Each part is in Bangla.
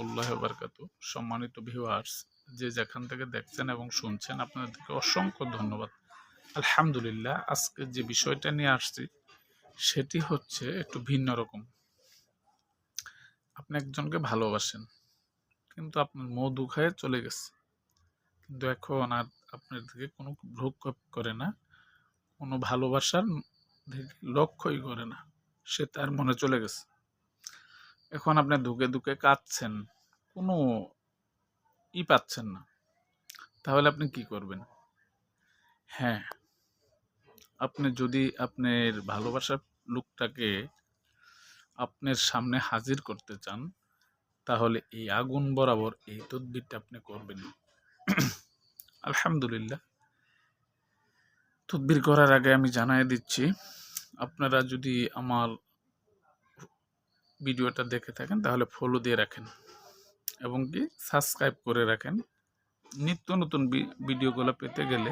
রহমতুল্লাহ বারকাত সম্মানিত ভিউয়ার্স যে যেখান থেকে দেখছেন এবং শুনছেন, আপনাদেরকে অসংখ্য ধন্যবাদ। আলহামদুলিল্লাহ, আজকে যে বিষয়টা নিয়ে আসছি, সেটি হচ্ছে একটু ভিন্ন রকম। আপনি একজনকে ভালোবাসেন, কিন্তু আপনার মধু খায় চলে গেছে। কিন্তু এখন আর আপনার দিকে কোনো ভ্রুক্ষেপ করে না, কোনো ভালোবাসার দিকে লক্ষ্যই করে না। সে তার মনে চলে গেছে। এখন আপনি ধুকে ধুকে কাঁদছেন, কোনো ই পাচ্ছেন না। তাহলে আপনি কি করবেন? হ্যাঁ আপনি যদি আপনার ভালোবাসার লোকটাকে আপনার সামনে হাজির করতে চান, তাহলে এই আগুন বরাবর এই তদবিরটা আপনি করবেন। আলহামদুলিল্লাহ। তদবির করার আগে আমি জানাই দিচ্ছি, আপনারা যদি আমার ভিডিওটা দেখে থাকেন, তাহলে ফলো দিয়ে রাখেন এবং কি সাবস্ক্রাইব করে রাখেন। নিত্য নতুন ভিডিওগুলো পেতে গেলে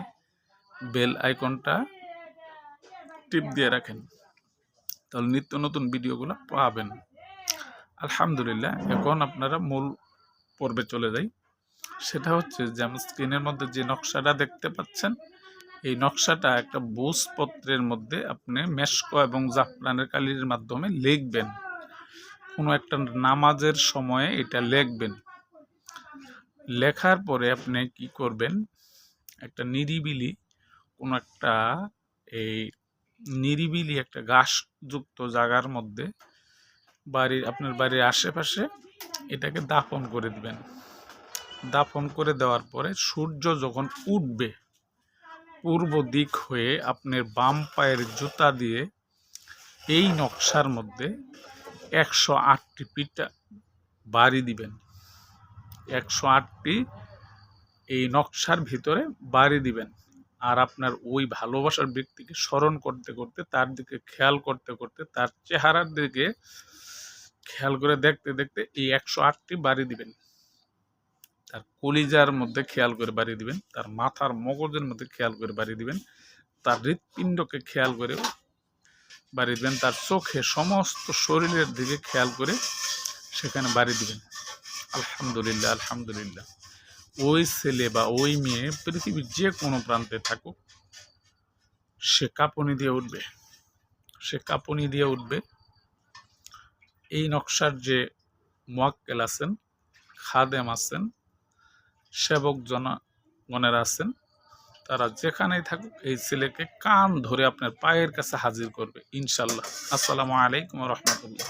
বেল আইকনটা টিপ দিয়ে রাখেন, তাহলে নিত্য নতুন ভিডিওগুলো পাবেন। আলহামদুলিল্লাহ, এখন আপনারা মূল পর্বে চলে যাই। সেটা হচ্ছে যে, আমার স্ক্রিনের মধ্যে যে নকশাটা দেখতে পাচ্ছেন, এই নকশাটা একটা বুঝপত্রের মধ্যে আপনি মেশক এবং জাফরানের কালির মাধ্যমে লিখবেন। কোনো একটা নামাজের সময়ে এটা লেখবেন। লেখার পরে আপনি কি করবেন? একটা নিরিবিলি কোনো একটা এই নিরিবিলি একটা ঘাসযুক্ত জায়গার মধ্যে বাড়ির, আপনার বাড়ির আশেপাশে এটাকে দাফন করে দিবেন। দাফন করে দেওয়ার পরে সূর্য যখন উঠবে, পূর্ব দিক হয়ে আপনার বাম পায়ের জুতা দিয়ে এই নকশার মধ্যে একশো আটটি পিঠা বাড়ি দিবেন। একশো আটটি এই নকশার ভিতরে বাড়ি দিবেন। আর আপনার ওই ভালোবাসার ব্যক্তিকে স্মরণ করতে করতে, তার দিকে খেয়াল করতে করতে, তার চেহারার দিকে খেয়াল করে দেখতে দেখতে এই একশো আটটি বাড়ি দিবেন। তার কলিজার মধ্যে খেয়াল করে বাড়ি দিবেন। তার মাথার মগজের মধ্যে খেয়াল করে বাড়ি দিবেন। তার হৃৎপিণ্ডকে খেয়াল করে বাড়ি দিবেন। তার চোখে সমস্ত শরীরের দিকে খেয়াল করে সেখানে বাড়ি দিবেন। আলহামদুলিল্লাহ আলহামদুলিল্লাহ। ওই ছেলে বা ওই মেয়ে পৃথিবীর যে কোনো প্রান্তে থাকুক, সে কাঁপুনি দিয়ে উঠবে। সে কাঁপুনি দিয়ে উঠবে। এই নকশার যে মোয়াক্কেল আছেন, খাদেম আছেন, সেবক জনগণের আছেন তারা যেখানেই থাকুক, এই ছেলেকে কান ধরে আপনার পায়ের কাছে হাজির করবে, ইনশাল্লাহ। আসসালামু আলাইকুম রহমতুল্লাহ।